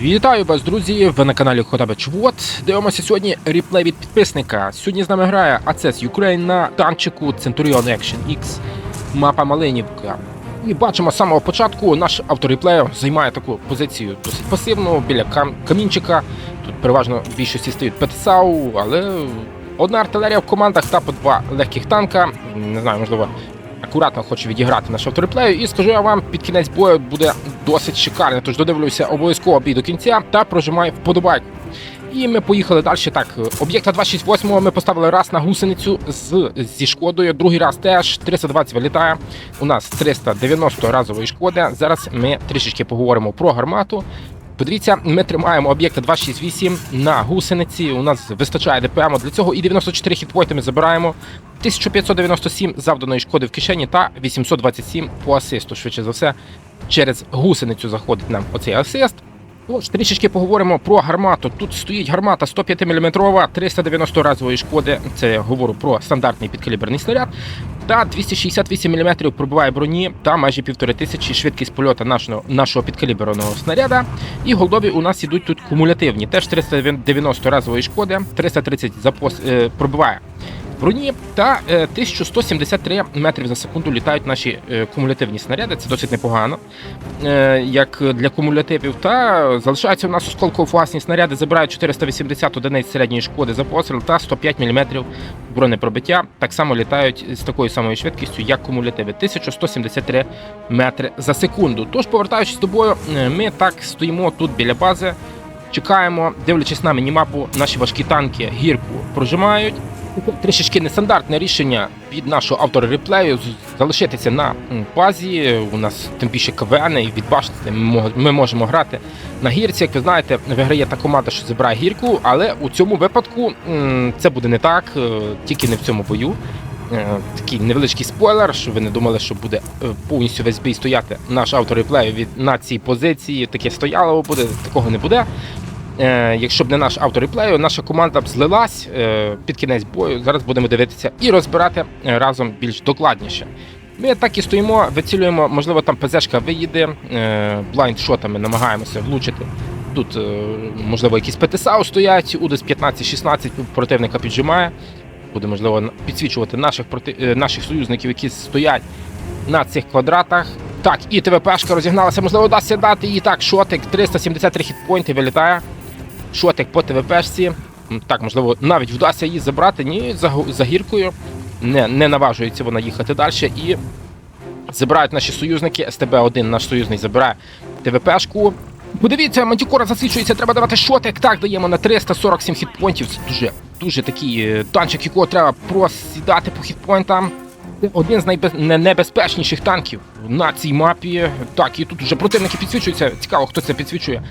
Вітаю вас, друзі! Ви на каналі Хотабич Вот. Дивимося сьогодні реплей від підписника. Сьогодні з нами грає ACES Ukraine на танчику Centurion Action X, мапа Малинівка. І бачимо з самого початку наш автор займає таку позицію досить пасивну біля кам- камінчика. Тут переважно в більшості стоїть ПТСАУ, але одна артилерія в командах та по два легких танка. Не знаю, можливо, акуратно хочу відіграти наш автореплею. І скажу я вам, під кінець бою буде досить шикарно. Тож додивлюся обов'язково бій до кінця та прожимаю вподобайку. І ми поїхали далі. Так, об'єкта 268 ми поставили раз на гусеницю з, зі шкодою, другий раз теж 320 вилітає. У нас 390 разової шкоди. Зараз ми трішечки поговоримо про гармату. Подивіться, ми тримаємо об'єкта 268 на гусениці. У нас вистачає ДПМ для цього і 94 хітпойнти ми забираємо. 1597 завданої шкоди в кишені та 827 по асисту. Швидше за все, через гусеницю заходить нам оцей асист. Тож трішечки поговоримо про гармату. Тут стоїть гармата 105 мм, 390 разової шкоди. Це я говорю про стандартний підкаліберний снаряд. Та 268 мм пробиває броні та майже півтори тисячі швидкість польоту нашого, нашого підкаліберного снаряда. І голдові у нас ідуть тут кумулятивні. Теж 390 разової шкоди, 330 запос, е, пробиває броні та е, 1173 метрів за секунду літають наші е, кумулятивні снаряди. Це досить непогано, е, як для кумулятивів. Та залишаються у нас осколково-фугасні снаряди, забирають 480 одиниць середньої шкоди за постріл та 105 мм бронепробиття. Так само літають з такою самою швидкістю, як кумулятиви. 1173 метри за секунду. Тож, повертаючись до бою, е, ми так стоїмо тут біля бази. Чекаємо, дивлячись на мінімапу, наші важкі танки гірку прожимають. Трішечки нестандартне рішення від нашого автора реплею залишитися на базі. У нас тим більше КВН і відбачити ми ми можемо грати на гірці. Як ви знаєте, виграє та команда, що забирає гірку, але у цьому випадку це буде не так, е, тільки не в цьому бою. Е, Такий невеличкий спойлер, щоб ви не думали, що буде е, повністю весь бій стояти наш автор реплею від на цій позиції. Таке стояло буде, такого не буде. Е, якщо б не наш автор реплею, наша команда б злилась е, під кінець бою. Зараз будемо дивитися і розбирати е, разом більш докладніше. Ми так і стоїмо, вицілюємо, можливо, там ПЗшка виїде, блайндшотами намагаємося влучити. Тут, можливо, якісь ПТСАУ стоять, УДС 15-16 противника піджимає. Буде, можливо, підсвічувати наших, проти... наших союзників, які стоять на цих квадратах. Так, і ТВПшка розігналася, можливо, вдасться дати їй так, шотик, 373 хітпойнти вилітає. Шотик по ТВПшці. М, Так, можливо, навіть вдасться її забрати. Ні, за, за гіркою. Не, не наважується вона їхати далі. І забирають наші союзники. СТБ-1 наш союзний забирає ТВПшку. Подивіться, Мантікора засвічується, треба давати шотик. Так, даємо на 347 хітпойнтів. Це дуже, дуже такий е, танчик, якого треба просідати по хітпойнтам. Це один з найнебезпечніших танків на цій мапі. Так, і тут вже противники підсвічуються. Цікаво, хто це підсвічує.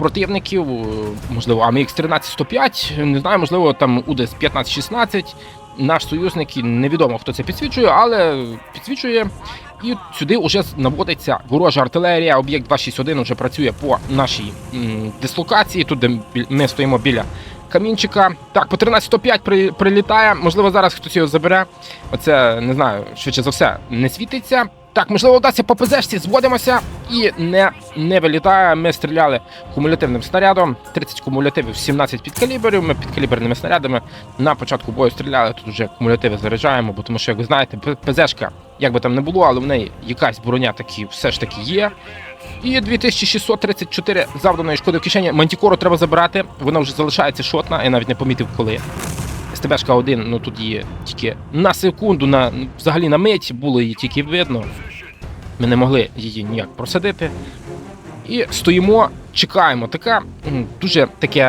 Противників, е, можливо, AMX 1305, не знаю, можливо, там УДС 1516. Наш союзник невідомо, хто це підсвічує, але підсвічує. І сюди вже наводиться ворожа артилерія. Об'єкт 261 вже працює по нашій м, дислокації. Тут де ми стоїмо біля камінчика. Так, по 13.05 при, прилітає. Можливо, зараз хтось його забере. Оце не знаю, швидше за все, не світиться. Так, можливо, вдасться по ПЗшці, зводимося і не, не вилітає. Ми стріляли кумулятивним снарядом. 30 кумулятивів, 17 підкаліберів. Ми підкаліберними снарядами на початку бою стріляли. Тут вже кумулятиви заряджаємо, бо тому що, як ви знаєте, ПЗшка, як би там не було, але в неї якась броня таки все ж таки є. І 2634 завданої шкоди в кишені. Мантікору треба забирати. Вона вже залишається шотна, я навіть не помітив коли. СТБшка 1, ну тут її тільки на секунду, на взагалі на мить було її тільки видно. Ми не могли її ніяк просадити. І стоїмо, чекаємо. Така дуже таке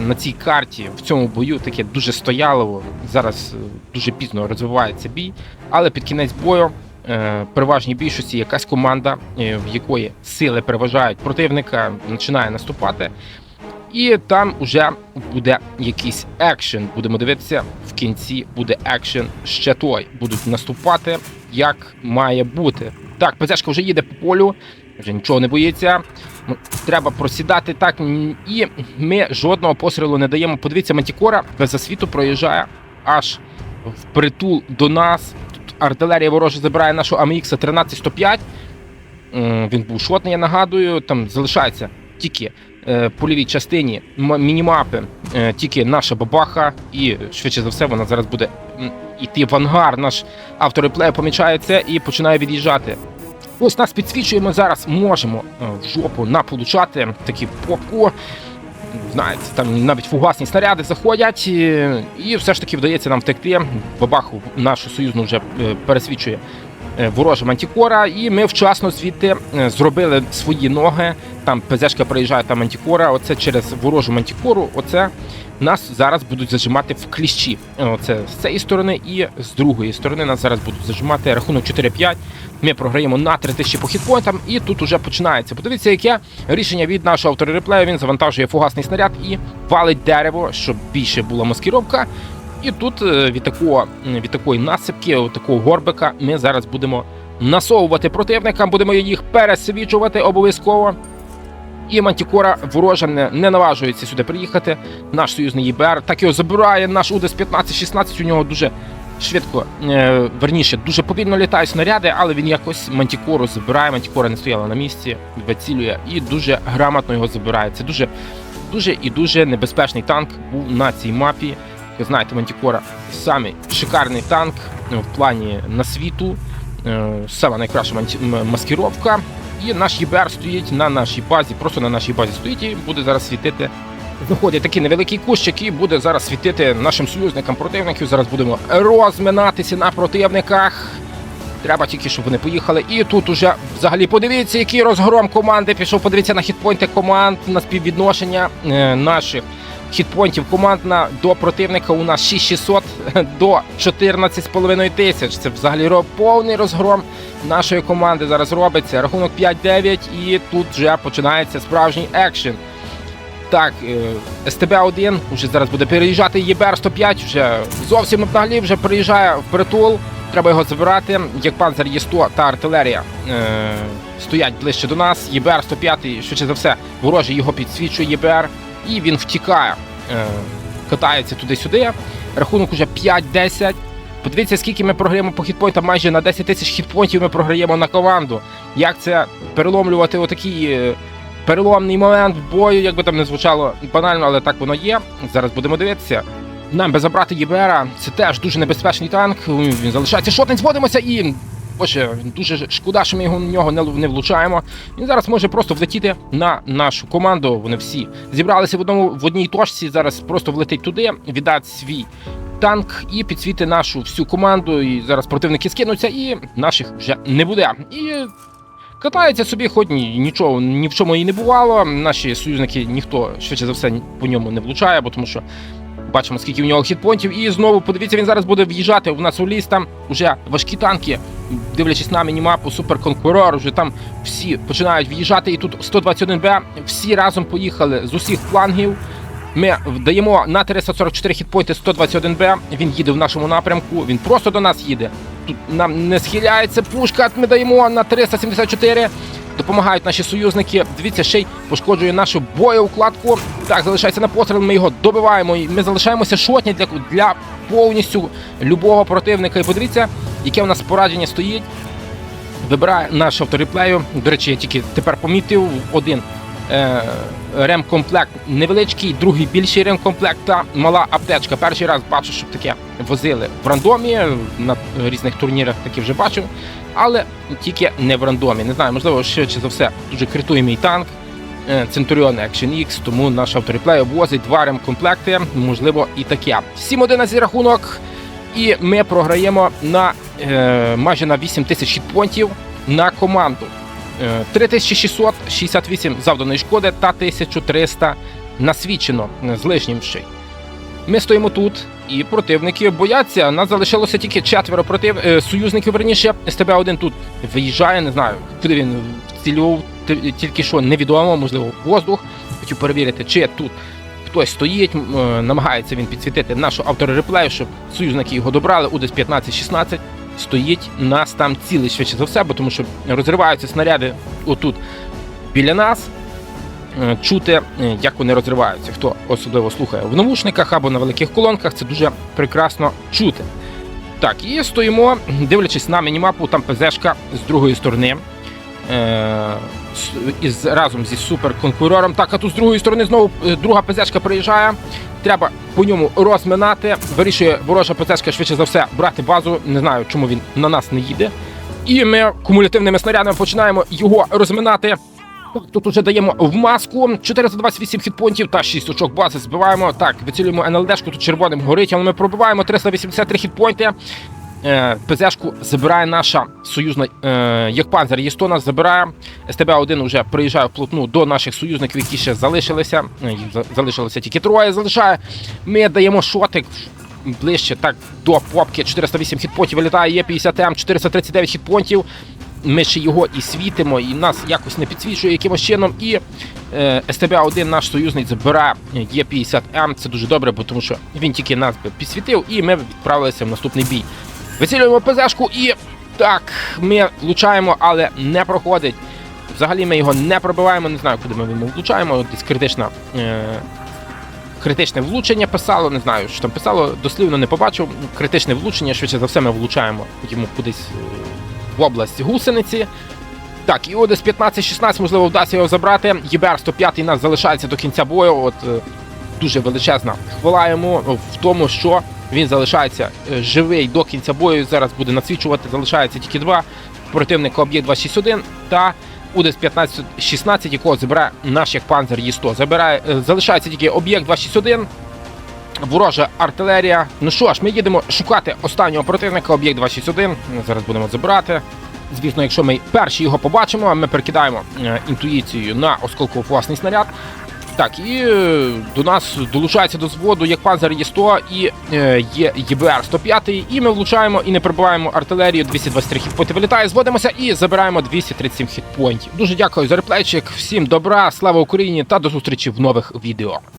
на цій карті, в цьому бою, таке дуже стоялово. Зараз е, дуже пізно розвивається бій, але під кінець бою. е, Переважній більшості якась команда, е, в якої сили переважають противника, починає наступати. І там вже буде якийсь екшен. Будемо дивитися, в кінці буде екшен ще той. Будуть наступати, як має бути. Так, ПЗшка вже їде по полю, вже нічого не боїться. Ну, Треба просідати так. І ми жодного пострілу не даємо. Подивіться, Мантікора без засвіту проїжджає аж впритул до нас. Тут артилерія ворожа забирає нашу AMX 13105. Він був шотний, я нагадую. Там залишається тільки е, польовій частині м- мінімапи е, тільки наша бабаха, і швидше за все вона зараз буде йти в ангар. Наш автор реплею помічає це і починає від'їжджати. Ось нас підсвічуємо зараз, можемо е, в жопу наполучати такі попку. Знаєте, там навіть фугасні снаряди заходять, і, все ж таки вдається нам втекти. Бабаху нашу союзну вже пересвічує ворожа мантікора, і ми вчасно звідти зробили свої ноги. Там ПЗшка приїжджає та мантікора. Оце через ворожу мантікору. Оце нас зараз будуть зажимати в кліщі. Е, Оце з цієї сторони і з другої сторони нас зараз будуть зажимати рахунок 4-5. Ми програємо на 3000 по хітпойнтам, і тут уже починається. Подивіться, яке рішення від нашого автора реплею. Він завантажує фугасний снаряд і валить дерево, щоб більше була маскировка. І тут е, від такого від такої насипки, такого горбика, ми зараз будемо насовувати противника, будемо їх пересвічувати обов'язково. І Мантікора ворожа не, не наважується сюди приїхати. Наш союзний ЄБР так його забирає. Наш УДЕС 15-16 у нього дуже швидко, е, верніше, дуже повільно літають снаряди, але він якось Мантікору забирає. Мантікора не стояла на місці, вицілює і дуже грамотно його забирає. Це дуже, дуже і дуже небезпечний танк був на цій мапі. Ви знаєте, Мантікора самий шикарний танк в плані на світу. Е, найкраща манті- м- маскировка. І наш ЄБР стоїть на нашій базі, просто на нашій базі стоїть і буде зараз світити. Знаходить такий невеликий кущик і буде зараз світити нашим союзникам противників. Зараз будемо розминатися на противниках. Треба тільки, щоб вони поїхали. І тут уже взагалі подивіться, який розгром команди. Пішов, подивіться на хітпойнти команд, на співвідношення е, наших хітпойнтів команд на, до противника. У нас 6600 до 14,5 тисяч. Це взагалі повний розгром нашої команди зараз робиться. Рахунок 5-9, і тут вже починається справжній екшен. Так, е, СТБ-1 вже зараз буде переїжджати ЄБР 105, вже зовсім обнаглів, вже приїжджає в притул. Треба його забирати. Як панцер є 100 та артилерія е, стоять ближче до нас. ЄБР 105, швидше за все, ворожий його підсвічує ЄБР, і він втікає, е, катається туди-сюди. Рахунок уже 5-10. Подивіться, скільки ми програємо по хітпойнтам, майже на 10 тисяч хітпойнтів ми програємо на команду. Як це переломлювати отакий е, переломний момент бою, як би там не звучало банально, але так воно є. Зараз будемо дивитися. Нам би забрати ЄБРа, це теж дуже небезпечний танк. Він залишається шотнець, зводимося і. Боже, дуже шкода, що ми його нього не, влучаємо. Він зараз може просто влетіти на нашу команду. Вони всі зібралися в одному в одній точці. Зараз просто влетить туди, віддати свій танк і підсвіти нашу всю команду. І зараз противники скинуться, і наших вже не буде. І катається собі, хоч ні, нічого ні в чому і не бувало. Наші союзники ніхто швидше за все по ньому не влучає, бо тому що. Бачимо, скільки в нього хітпонтів. І знову подивіться, він зараз буде в'їжджати. У нас у ліс там вже важкі танки. Дивлячись на мінімапу, суперконкурор, вже там всі починають в'їжджати. І тут 121Б. Всі разом поїхали з усіх флангів. Ми даємо на 344 хітпойнти 121Б. Він їде в нашому напрямку. Він просто до нас їде. Тут нам не схиляється пушка. Ми даємо на 374. Допомагають наші союзники. Дивіться, ще й пошкоджує нашу боєукладку. Так, залишається на постріл. Ми його добиваємо. І ми залишаємося шотні для, для повністю любого противника. І подивіться, яке у нас пораження стоїть. Вибирає наш автореплею. До речі, я тільки тепер помітив один е, ремкомплект невеличкий, другий більший ремкомплект та мала аптечка. Перший раз бачу, щоб таке возили в рандомі. На різних турнірах таке вже бачив, але тільки не в рандомі. Не знаю, можливо, швидше за все дуже критує мій танк. е, Centurion Action X, тому наш автореплей возить два ремкомплекти, можливо, і таке. 7-11 рахунок, і ми програємо на е, майже на 8 тисяч хітпонтів на команду. Е, 3668 завданої шкоди та 1300 насвідчено е, з лишнім ще. Ми стоїмо тут, і противники бояться. Нас залишилося тільки четверо против... е, союзників. Верніше СТБ-1 тут виїжджає, не знаю, куди він вцілював, тільки що невідомо, можливо, воздух. Хочу перевірити, чи тут хтось стоїть, е, намагається він підсвітити нашу автореплею, щоб союзники його добрали. УДЕС 15-16 стоїть нас там цілий швидше за все, бо тому що розриваються снаряди отут біля нас. Е, Чути, е, як вони розриваються. Хто особливо слухає в навушниках або на великих колонках, це дуже прекрасно чути. Так, і стоїмо, дивлячись на мінімапу, там ПЗшка з другої сторони. Е, із разом зі суперконкурором. Так, а тут з другої сторони знову друга ПЗшка приїжджає. Треба по ньому розминати. Вирішує ворожа ПЗшка швидше за все брати базу. Не знаю, чому він на нас не їде. І ми кумулятивними снарядами починаємо його розминати. Тут уже даємо в маску 428 хітпонтів та 6 очок бази збиваємо. Так, вицілюємо НЛДшку, тут червоним горить, але ми пробиваємо 383 хітпойнти. Е, ПЗшку забирає наша союзна е, Єхпанзер Єстона, забирає. СТБ-1 вже приїжджає вплотну до наших союзників, які ще залишилися. Е, Їх залишилося тільки троє. Залишає. Ми даємо шотик ближче так до попки. 408 хітпонтів вилітає, є 50 М, 439 хітпонтів. Ми ще його і світимо, і нас якось не підсвічує якимось чином. І е, СТБ-1 наш союзний забирає є 50 М. Це дуже добре, бо тому що він тільки нас підсвітив, і ми відправилися в наступний бій. Вицілюємо ПЗшку і так, ми влучаємо, але не проходить. Взагалі ми його не пробиваємо, не знаю, куди ми йому влучаємо. Десь критична. Е- Критичне влучення писало, не знаю, що там писало, дослівно не побачив. Критичне влучення, швидше за все, ми влучаємо йому кудись е, в область гусениці. Так, і Одес 15-16, можливо, вдасться його забрати. ЄБР 105 нас залишається до кінця бою. От е, дуже величезна хвала йому в тому, що він залишається е, живий до кінця бою. Зараз буде надсвічувати. Залишається тільки два противника об'єкт 261 та Удес 15-16, якого забирає наш як панзер Є100. Забирає, е, залишається тільки об'єкт 261. Ворожа артилерія. Ну що ж, ми їдемо шукати останнього противника, об'єкт 261. Зараз будемо забирати. Звісно, якщо ми перші його побачимо, ми перекидаємо е, інтуїцією на осколково-фугасний снаряд. Так, і е, до нас долучається до зводу як панзер Є100 і е, є ЄБР 105, і ми влучаємо і не пробиваємо артилерію. 223 хітпойнти вилітає, зводимося і забираємо 237 хітпойнтів. Дуже дякую за реплейчик. Всім добра, слава Україні та до зустрічі в нових відео.